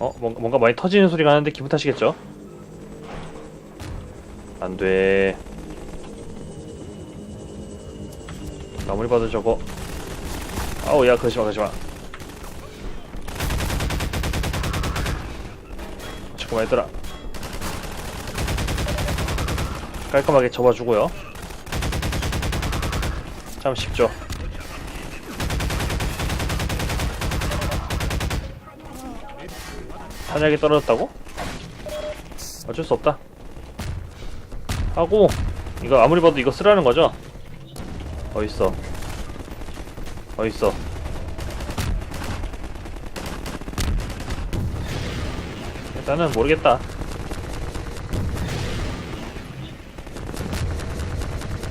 어? 뭔가, 뭔가 많이 터지는 소리가 나는데 기분 탓이겠죠? 안돼. 아무리 봐도 저거. 아우 야 그러지마 그러지마. 잠깐만 얘들아. 깔끔하게 접어주고요. 참 쉽죠 탄약이 떨어졌다고? 어쩔 수 없다. 하고 이거 아무리 봐도 이거 쓰라는 거죠? 어딨어. 어딨어. 일단은 모르겠다.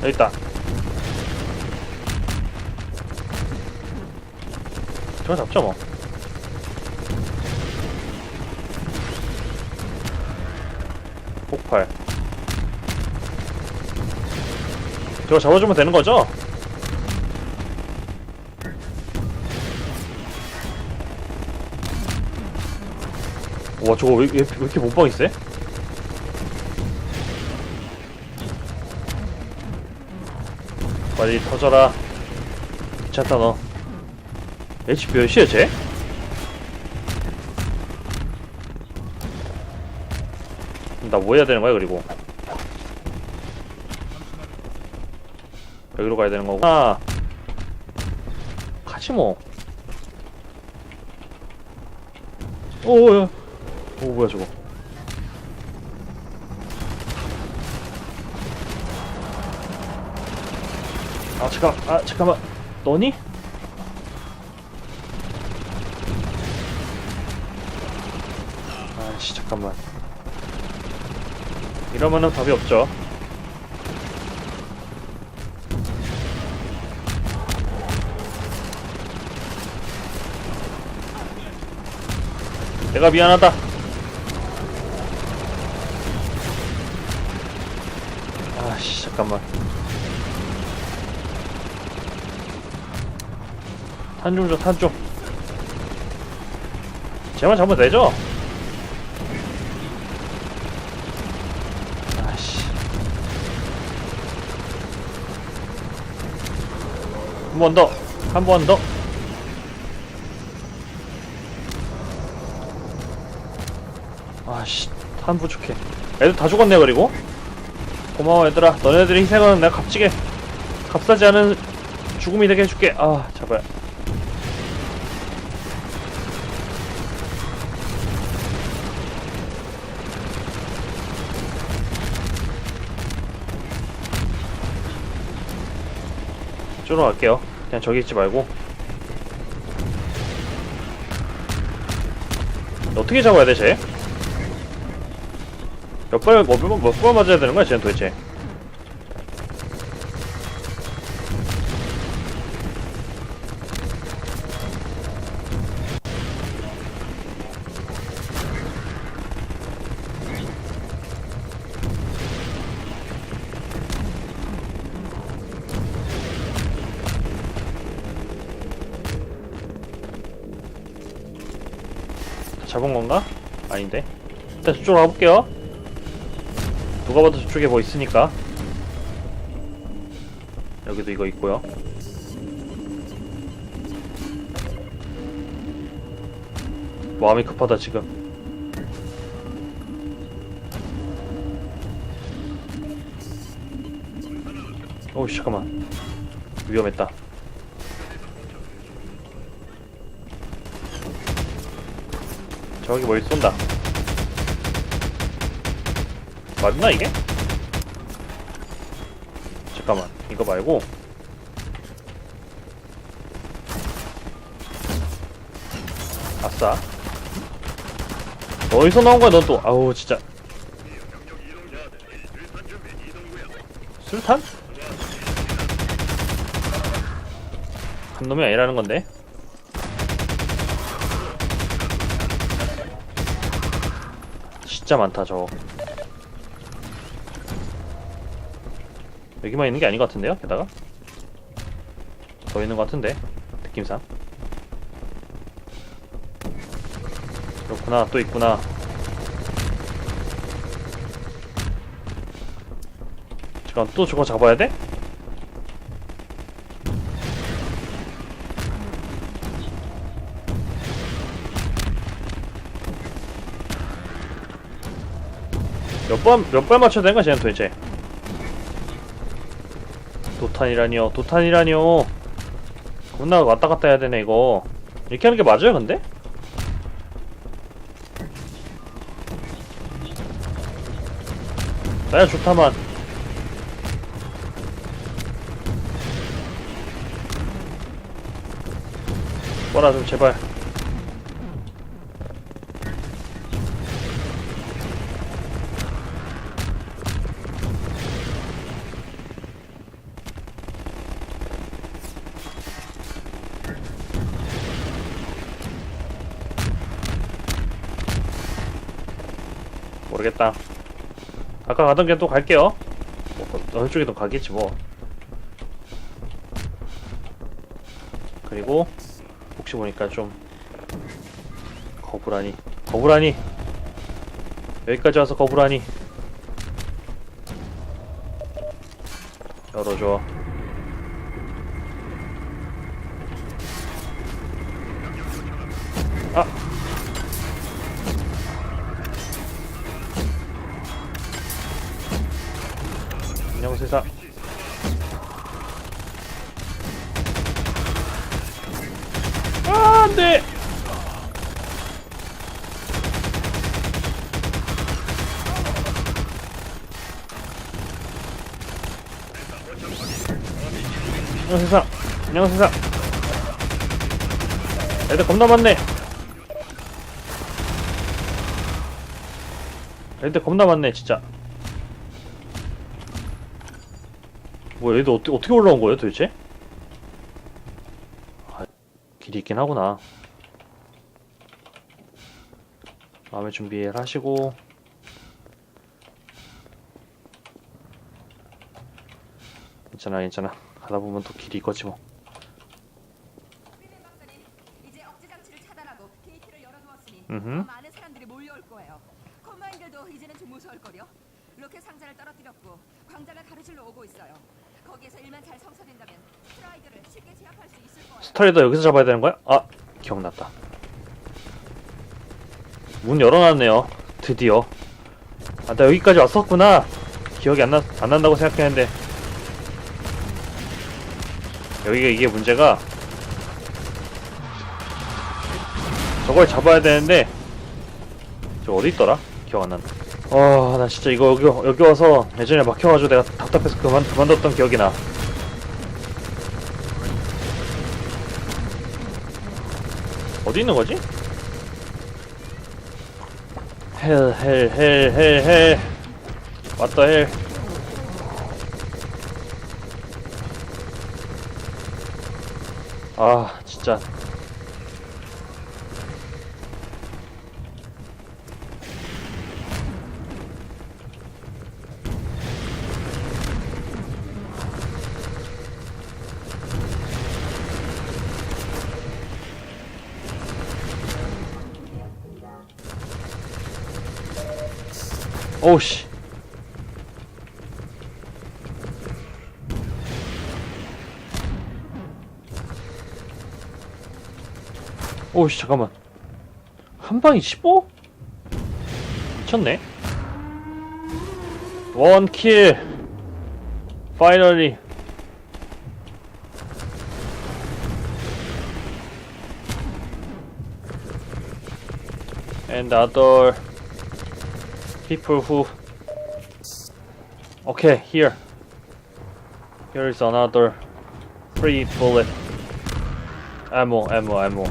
여기 있다. 저거 잡죠 뭐 폭발 저거 잡아주면 되는 거죠? 와 저거 왜, 왜, 왜 이렇게 몸빵이 세? 빨리 터져라 괜찮다 너 HP 몇이야 쟤? 나 뭐 해야 되는 거야 그리고? 여기로 가야 되는 거구나. 가지 뭐. 오야 오 뭐야 저거. 아 잠깐 아 잠깐만. 너니? 아씨 잠깐만 이러면은 답이 없죠 내가 미안하다 아씨 잠깐만 탄 좀 줘, 탄 좀. 쟤만 잡으면 되죠? 아씨. 한 번 더. 한 번 더. 아씨, 탄 부족해. 애들 다 죽었네, 그리고. 고마워, 얘들아. 너네들의 희생은 내가 값지게, 값싸지 않은 죽음이 되게 해줄게. 아, 제발. 이쪽으로 갈게요. 그냥 저기 있지 말고. 어떻게 잡아야 돼, 쟤? 몇 발, 몇 발, 몇발 맞아야 되는 거야, 쟤는 도대체? 다 잡은 건가? 아닌데. 일단 저쪽으로 가볼게요. 누가 봐도 저쪽에 뭐 있으니까. 여기도 이거 있고요. 마음이 급하다 지금. 오우 잠깐만. 위험했다. 저기 뭘 쏜다. 맞나 이게? 잠깐만 이거 말고 아싸 어디서 나온 거야 넌 또 아우 진짜 술탄? 한 놈이 아니라는 건데 진짜 많다 저거. 여기만 있는 게 아닌 것 같은데요 게다가? 더 있는 것 같은데 느낌상. 그렇구나 또 있구나. 잠깐 또 저거 잡아야 돼? 몇 번, 몇발 맞춰야 되는 거야, 쟤는 도대체? 도탄이라니요, 도탄이라니요. 겁나 왔다 갔다 해야 되네, 이거. 이렇게 하는 게 맞아요, 근데? 나야 좋다만. 뭐라 좀 제발. 모르겠다. 아까 가던 길 또 갈게요. 뭐, 너 쪽에도 가겠지 뭐. 그리고 혹시 보니까 좀 거부라니, 거부라니. 여기까지 와서 거부라니. 열어줘. 안 돼! 안녕 세상. 안녕 세상. 애들 겁나 많네. 애들 겁나 많네, 진짜. 뭐 얘들 어떻게 어떻게 올라온 거예요 도대체? 아, 길이 있긴 하구나. 마음의 준비를 하시고 괜찮아 괜찮아 가다 보면 또 길이 있겠지 뭐. 더 많은 사람들이 몰려올 거예요. 콤마인들도 이제는 좀 무서울 거려. 로켓 상자를 떨어뜨렸고 광자가 가로질러 오고 있어요. 거기에서 일만 잘 성사된다면 스트라이드를 쉽게 제압할 수 있을 거예요. 스타리더 여기서 잡아야 되는 거야? 아 기억났다. 문 열어놨네요. 드디어. 아 나 여기까지 왔었구나. 기억이 안, 나, 안 난다고 생각했는데 여기가 이게 문제가 저걸 잡아야 되는데 저 어디 있더라? 기억 안 난다. 아, 나 진짜 이거 여기, 여기 와서 예전에 막혀가지고 내가 답답해서 그만, 그만뒀던 기억이 나. 어디 있는 거지? 헬, 헬, 헬, 헬, 헬. 왔다, 헬. 아, 진짜. 오우 씨. 오우 씨 잠깐만. 한 방이 15? 미쳤네. 원 킬. 파이널리. And other people who okay here. Here is another free bullet. Ammo ammo ammo.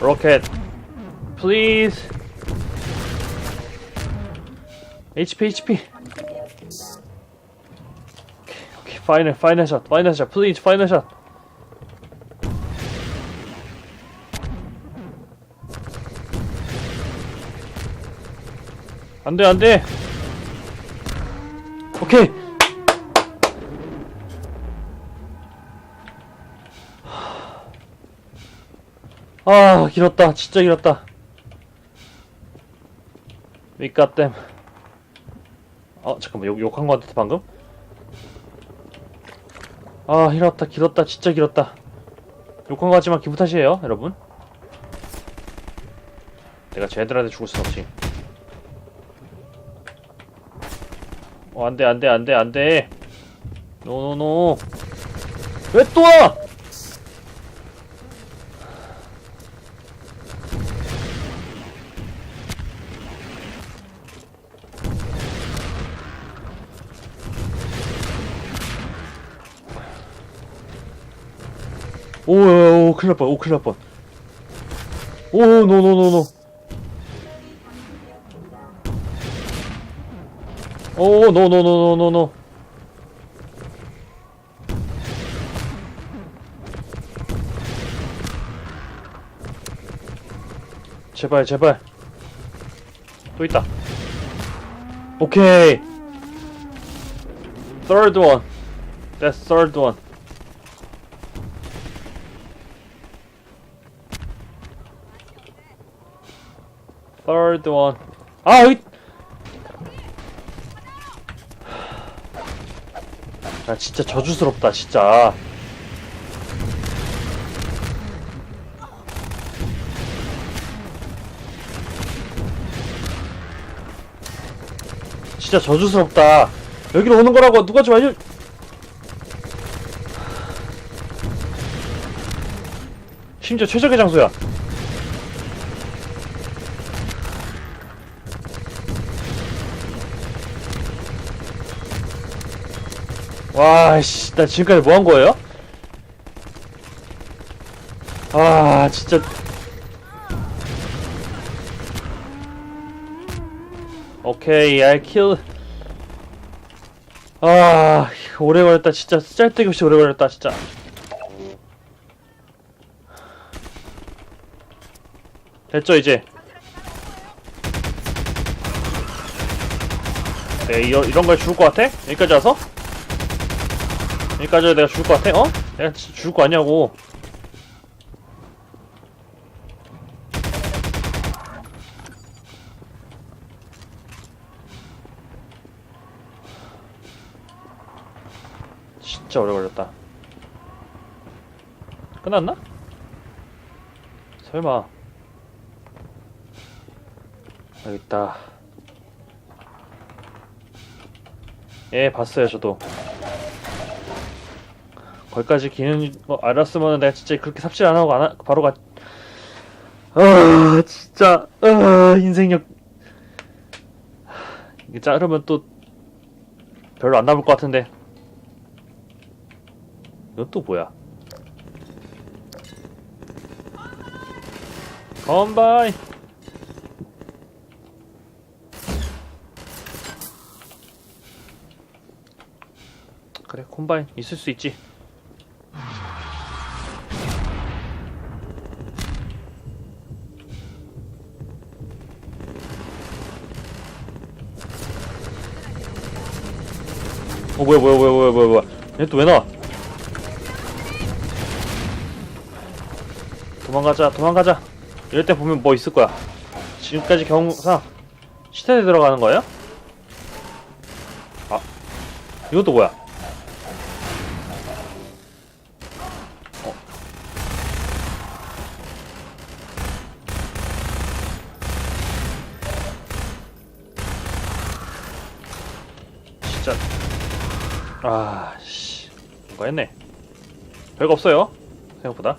Rocket. Please. HP HP okay okay final final shot final shot. Please final shot 안돼 안돼 오케이 아 길었다 진짜 길었다 them. 어 잠깐만 욕 욕한 거 같은데 방금? 아 길었다 길었다 진짜 길었다. 욕한 거 같지만 기분 탓이에요 여러분. 내가 쟤들한테 죽을 순 없지. 어 안 돼 안 돼 안 돼 안 돼. 노노노. 왜 또 와? 오, 오, 오, 큰일 날 뻔, 오, 큰일 날 뻔. 오, 노, 노, 노, 노. 오, 노, 노, 노, 노, 노, 노. 제발, 제발. 또 있다. 오케이. Third one. That's third one. Third one. 아, 여기. 아, 진짜 저주스럽다, 진짜. 진짜 저주스럽다. 여기로 오는 거라고 누가 좀 알려. 심지어 최적의 장소야. 와, 씨, 나 지금까지 뭐 한 거예요? 아, 진짜. 오케이, I kill. 아, 오래 걸렸다, 진짜. 짤데기 없이 오래 걸렸다, 진짜. 됐죠, 이제? 네, 이런 걸 죽을 것 같아? 여기까지 와서? 여기까지 내가 죽을 것 같아? 어? 내가 진짜 죽을 거 아니냐고. 진짜 오래 걸렸다. 끝났나? 설마. 여기 있다. 예, 봤어요, 저도. 거기까지 기는 거 알았으면 내가 진짜 그렇게 삽질 안 하고 안 하, 바로 가. 아 진짜 아 인생력 이게 자르면 또 별로 안 남을 것 같은데. 이건 또 뭐야? 컴바인. 그래 콤바인 있을 수 있지. 어 뭐야 뭐야 뭐야 뭐야 뭐야. 뭐야 얘 또 왜 나와? 도망가자 도망가자. 이럴 때 보면 뭐 있을 거야? 지금까지 경상 시대에 들어가는 거예요? 아 이것도 뭐야 어. 진짜 아, 씨. 뭔가 했네. 별거 없어요. 생각보다.